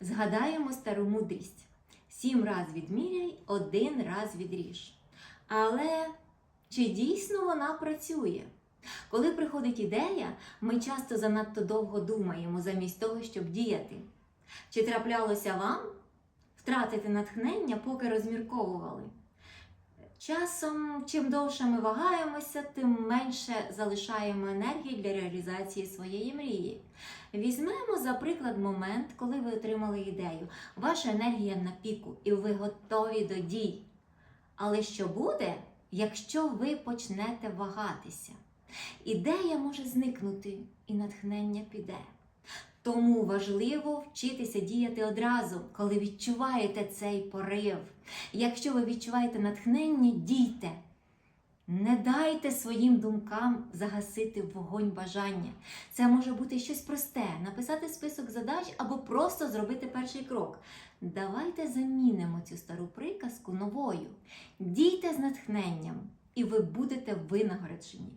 Згадаємо стару мудрість. Сім раз відміряй, один раз відріж. Але чи дійсно вона працює? Коли приходить ідея, ми часто занадто довго думаємо замість того, щоб діяти. Чи траплялося вам втратити натхнення, поки розмірковували? Часом, чим довше ми вагаємося, тим менше залишаємо енергії для реалізації своєї мрії. Візьмемо, за приклад, момент, коли ви отримали ідею. Ваша енергія на піку, і ви готові до дій. Але що буде, якщо ви почнете вагатися? Ідея може зникнути, і натхнення піде. Тому важливо вчитися діяти одразу, коли відчуваєте цей порив. Якщо ви відчуваєте натхнення, дійте. Не дайте своїм думкам загасити вогонь бажання. Це може бути щось просте, написати список задач або просто зробити перший крок. Давайте замінимо цю стару приказку новою. Дійте з натхненням, і ви будете винагороджені.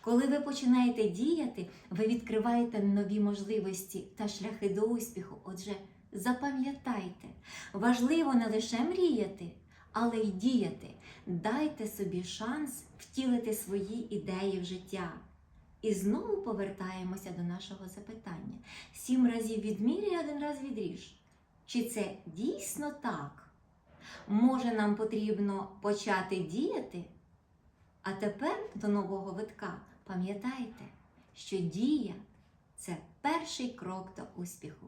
Коли ви починаєте діяти, ви відкриваєте нові можливості та шляхи до успіху. Отже, запам'ятайте, важливо не лише мріяти, але й діяти. Дайте собі шанс втілити свої ідеї в життя. І знову повертаємося до нашого запитання: сім разів відміряй, один раз відріж. Чи це дійсно так? Може, нам потрібно почати діяти? А тепер до нового витка пам'ятайте, що дія це перший крок до успіху.